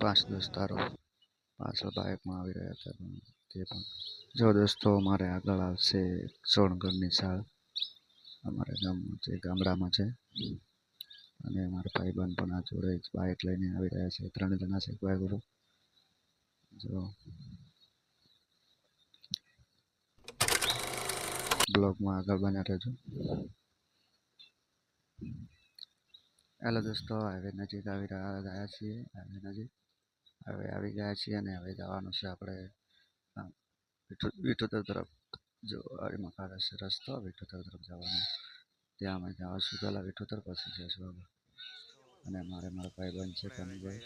પાંચ દોસ્તારો પાછળ બાઇકમાં આવી રહ્યા હતા તે પણ જો દોસ્તો અમારે આગળ આવશે સોનગઢની શાળ. અમારા ગામ છે ગામડામાં છે. અને અમારા ભાઈબંધ પણ આ જોડે જ બાઇક લઈને આવી રહ્યા છે. ત્રણ જણા છે બાઇક ઉપર જો. બ્લોગમાં આગળ બન્યા રહેજો. હેલો દોસ્તો હવે નજીક આવી રહ્યા ગયા છીએ હવે નજીક. હવે આવી ગયા છીએ અને હવે જવાનું છે આપણે વિઠોતર તરફ. જો કાઢે છે રસ્તો વિઠોતર તરફ જવાનો. ત્યાં અમે જઈશું પહેલાં વિઠોતર પછી જઈશું આગળ અને મારે મારા ભાઈબંધ છે કનુભાઈ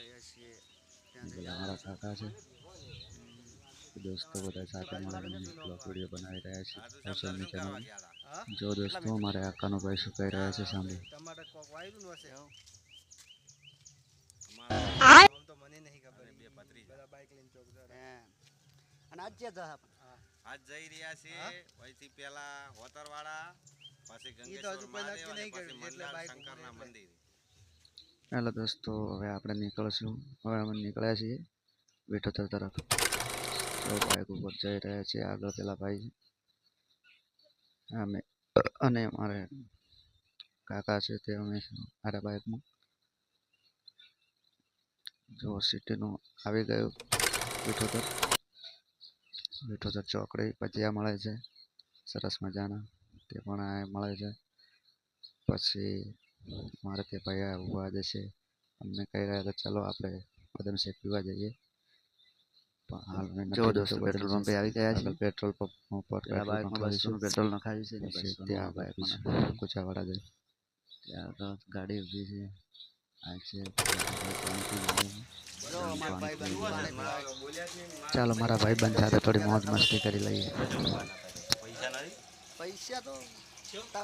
મારા કાકા છે. દોસ્તો બધા સાથે મળીને બ્લોગ વીડિયો બનાવી રહ્યા છે સોશિયલ ચેનલ જો દોસ્તો મારે આકાનો ભાઈ શું કહી રહ્યા છે સાંભળો. ટમાટર કોક વાયરું નું હશે આ તો મને નહીં ખબર. બે પતરી બધા બાઈક લઈને ચોક જતા. અને આજે જ હા. આજ જઈ રહ્યા છે અહીંથી પેલા હોતરવાડા પછી ઈ તો હજુ ગંગેશ્વર મહાદેવ અને પછી બાઈક શંકરના મંદિર. હેલો દોસ્તો હવે આપણે નીકળશું. હવે અમે નીકળ્યા છીએ. વિઠોતર તરફ બાઇક ઉપર જઈ રહ્યા છે આગળ પેલા ભાઈ. અમે અને મારે કાકા છે તે અમે મારા બાઇકમાં જો સિટીનું આવી ગયું વિઠોતર વિઠોતર ચોકડી ભજીયા મળે છે. સરસ મજાના તે પણ આ મળે છે. પછી મારે તે ભાઈ ઊભા જશે અમને કહી રહ્યા હતા, ચલો આપણે બદામ પીવા જઈએ. જો દોસ્તો, પેટ્રોલ પંપે આવી ગયા છે પેટ્રોલ પંપ પેટ્રોલ નખાવ્યું છે ત્યાં બાઇકમાં કુચાવાડા જઈ ત્યાં તો ગાડી ઊભી છે આ. જો અમારા ભાઈ બંધ ચાલો મારા સાથે થોડી મોજ મસ્તી કરી લઈએ પૈસા તો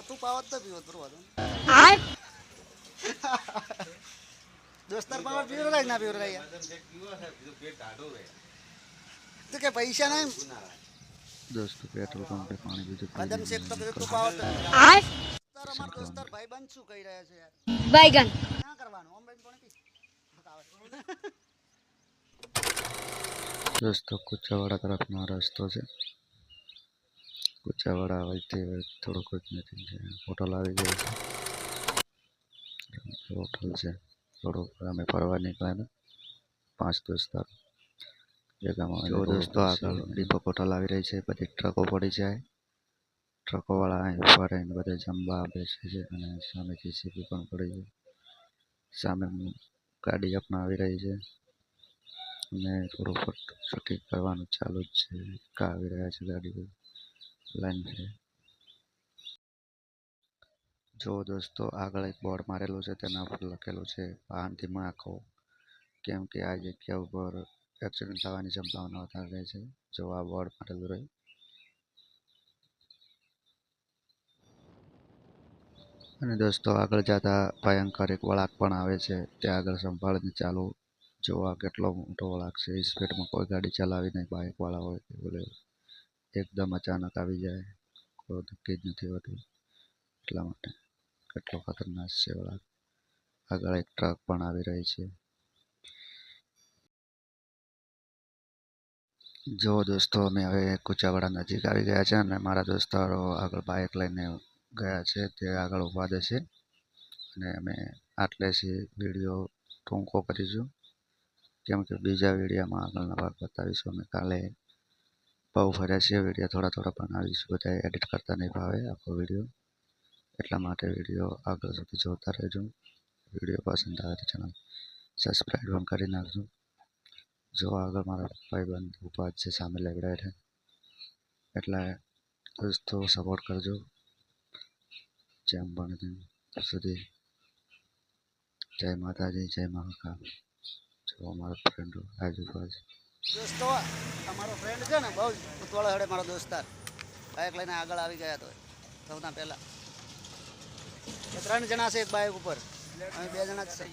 તું પાવત તો પીવો પૂરવા દોસ્તાર પાવર પીવો લાગ ના પીવો લાગ તો કે પૈસા નહીં દોસ્તો પેટ્રોલ પંપે પાણી બીજું બદામ શેક તો બધું તું પાવ આજ તાર અમાર દોસ્તાર ભાઈ બંધ શું કહી રહ્યા છે યાર બાઈગન ના કરવાનું ઓમ બેન પાણી પી દોસ્તો કુચાવાડા તરફનો રસ્તો છે કુચાવાડા આવતી થોડુંક જ નથી છે હોટલ આવી ગઈ છે હોટલ છે થોડુંક અમે ફરવા નીકળ્યા હતા પાંચ દોસ્તારો ભેગામાં જો દોસ્તો, આગળ ડીપો કોટલ આવી રહી છે બધી ટ્રકો પડી છે ટ્રકોવાળા અહીં ફરે ને બધા જમવા બેસે છે અને સામે જેસીબી પણ પડી છે. સામે ગાડી અપનાવી રહી છે. અને થોડું ફોટો શૂટિંગ કરવાનું ચાલુ જ છે. કા આવી રહ્યા છે ગાડી લાઈન છે. જો દોસ્તો આગળ એક બોર્ડ મારેલું છે તેના ઉપર લખેલું છે વાહન ધીમા આંખો કેમ કે આ જગ્યા ઉપર એક્સિડન્ટ થવાની સંભાવના વધારે રહે છે. જો આ બોર્ડ માટે રહે અને દોસ્તો, આગળ જતા ભયંકર એક વળાંક પણ આવે છે. ત્યાં આગળ સંભાળીને ચાલો. જોવા કેટલો મોટો વળાક છે. એ સ્પીડમાં કોઈ ગાડી ચલાવી નહીં. બાઇકવાળા હોય કે બોલે, એકદમ અચાનક આવી જાય. કોઈ નક્કી જ નથી હોતું. એટલા માટે કેટલો ખતરનાક છે વળાંક. આગળ એક ટ્રક પણ આવી રહી છે. જો દોસ્તો, અમે હવે કુચાવાડા નજીક આવી ગયા છે અને મારા દોસ્તારો આગળ બાઇક લઈને ગયા છે. તે આગળ ઊભા દેશે અને અમે આટલે છે વીડિયો ટૂંકો કરીશું. કેમ કે બીજા વિડીયામાં આગળના ભાગ બતાવીશું. અમે કાલે બહુ ફર્યા છીએ વીડિયો થોડા થોડા બનાવીશું. બધા એડિટ કરતા નહીં ભાવે આખો વીડિયો. એટલા માટે વીડિયો આગળ સુધી જોતા રહેજો. વીડિયો પસંદ આવે તો ચેનલ સબસ્ક્રાઈબ પણ કરી નાખજો. જો આગળ મારા ભાઈબંધ ઊભા છે, સામે લેવડાય છે. એટલે દોસ્તો સપોર્ટ કરજો. જેમ બને તેમ સુધી. જય માતાજી, જય મહાકાલ. જો અમારા ફ્રેન્ડ આજુબાજુ દોસ્તો અમારો ફ્રેન્ડ છે ને, બહુ ઉતવાળો હડે મારો દોસ્તાર બાઇક લઈને આગળ આવી ગયા તો સૌના પહેલાં. ત્રણ જણા છે એક બાઇક ઉપર. અમે બે જણા છે.